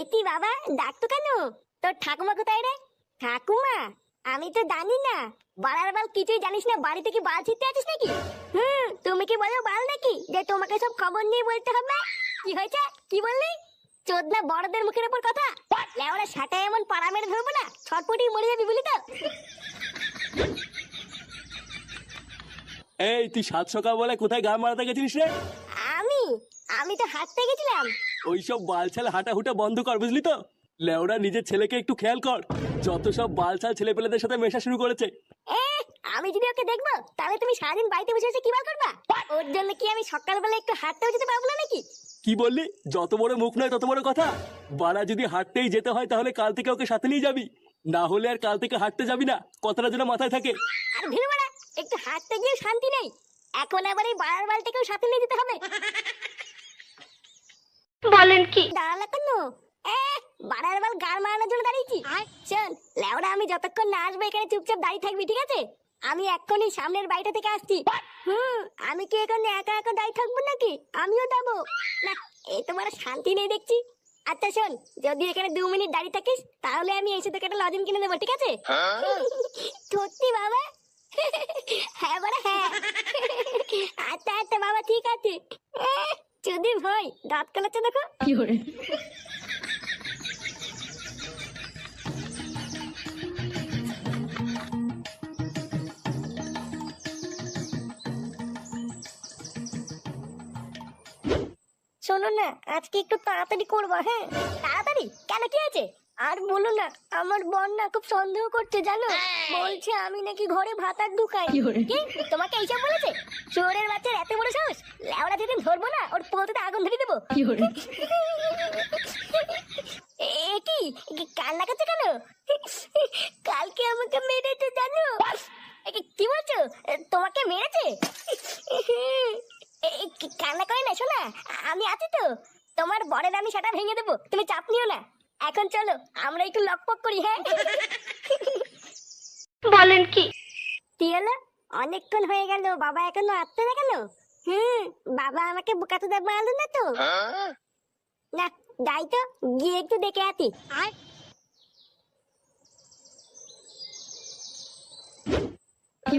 এতি বাবা ডাকতো কেন? তোর ঠাকুমা কোথায় রে? ঠাকুমা আমি তো জানি না। বাড়ার বাল কিছুই জানিস না বাড়িতে কি বাল ছিটতে আছিস নাকি? হুম তুমি কি বলো বাল নাকি? যে তোমাকে সব খবর নিয়ে বলতে হবে? কি হয়েছে? কি বললি? চোদনা বড়দের মুখের উপর কথা? লেওরা সাটা এমন পাড়া মেরে ধরবো না? ছটপটি মরে যাবি বলি তো। এই তুই সাত সকাল বলে কোথায় গা মারাতে গেছিলিস রে? আমি? আমি তো হাঁটতে গেছিলাম। ওইসব বালছাল হাঁটা হুটা বন্ধ কর বুঝলি তো? লেওরা নিজের ছেলেকে একটু খেয়াল কর যত সব বালছাল ছেলে পেলেদের সাথে মেশা শুরু করেছে। আমি যদি ওকে দেখব তাহলে তুমি সারাদিন বাড়িতে বসে বসে কি বার করবা? ওর জন্য কি আমি সকালবেলা একটু হাঁটতেও যেতে পারব না নাকি? কি বললি? যত বড় মুখ নয় তত বড় কথা। বাড়া যদি হাঁটতেই যেতে হয় তাহলে কাল থেকে ওকে সাথে নিয়ে যাবি। না হলে আর কাল থেকে হাঁটতে যাবি না। কথাটা যেন মাথায় থাকে। আর ভিড় বাড়া একটু হাঁটতে গিয়ে শান্তি নেই। এখন আবার এই বাড়ার বালটাকেও সাথে নিয়ে যেতে হবে। বলেন কি? দাঁড়ালা কেন? এ বাড়ার বাল গার মারানোর জন্য দাঁড়িয়েছি। শোন লেওড়া আমি যতক্ষণ না আসবে এখানে চুপচাপ দাঁড়িয়ে থাকবি ঠিক আছে? আমি এক্ষুনি সামনের বাড়িটা থেকে আসছি। হুম আমি কি এখানে একা একা দাঁড়িয়ে থাকব নাকি? আমিও যাব। না এই তোমার শান্তি নেই দেখছি। আচ্ছা শোন যদি এখানে দু মিনিট দাঁড়িয়ে থাকিস তাহলে আমি এসে তোকে একটা লজেন কিনে দেবো ঠিক আছে? সত্যি বাবা? হ্যাঁ বড় হ্যাঁ। আচ্ছা আচ্ছা বাবা ঠিক আছে। ভাই দাঁত কালাচ্ছে দেখো। কি করে? শোনো না আজকে একটু তাড়াতাড়ি করব হ্যাঁ? তাড়াতাড়ি? কেন কি আছে আর বলো না আমার বোন না খুব সন্দেহ করছে জানো? বলছে আমি নাকি ঘরে ভাতার ঢুকাই কি কি? তোমাকে এইসব বলেছে? চোরের বাচ্চার লেওড়া যেদিন ধরবো না ওর পোতে আগুন ধরে দেবো। এ কি? কি- কান্না করছে কেন? কালকে আমাকে মেরেছে জানো? কি- কি বলছো? তোমাকে মেরেছে? এ, এ, কি- কান্না করে না শোনা? আমি আছি তো। তোমার বরের আমি সেটা ভেঙে দেবো। তুমি চাপ নিও না। এখন চলো আমরা একটু লকপক করি হ্যাঁ? বলেন কি? অনেকক্ষণ হয়ে গেল বাবা এখনও আসতে না কেন? হুম বাবা আমাকে বোকাতে দেব মারলো না তো? না যাই তো গিয়ে একটু দেখে আসি। কি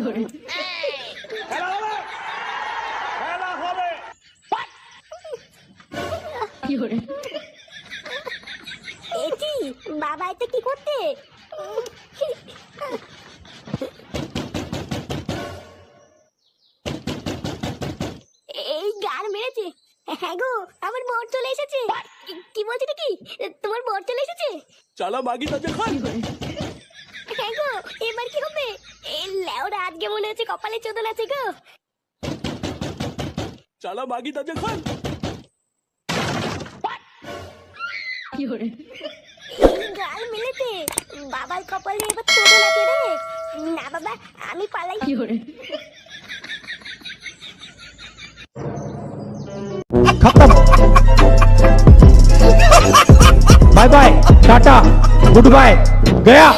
কি এটি বাবা এটা কি করতে? হ্যাঁ গো আমার বর চলে এসেছে। কি- বলছি কি তোমার বর চলে এসেছে? চলো মাগি তো যখন হ্যাঁ গো এবার কি হবে? এই লেওরা আজকে মনে হচ্ছে কপালে চোদন আছে গো। চলো মাগি তো যখন কি করে এই গাল মেলেছে। বাবার কপালে এবার চোদন আছে রে। না বাবা আমি পালাই। কি করে ఖతం bye bye tata good bye Gaya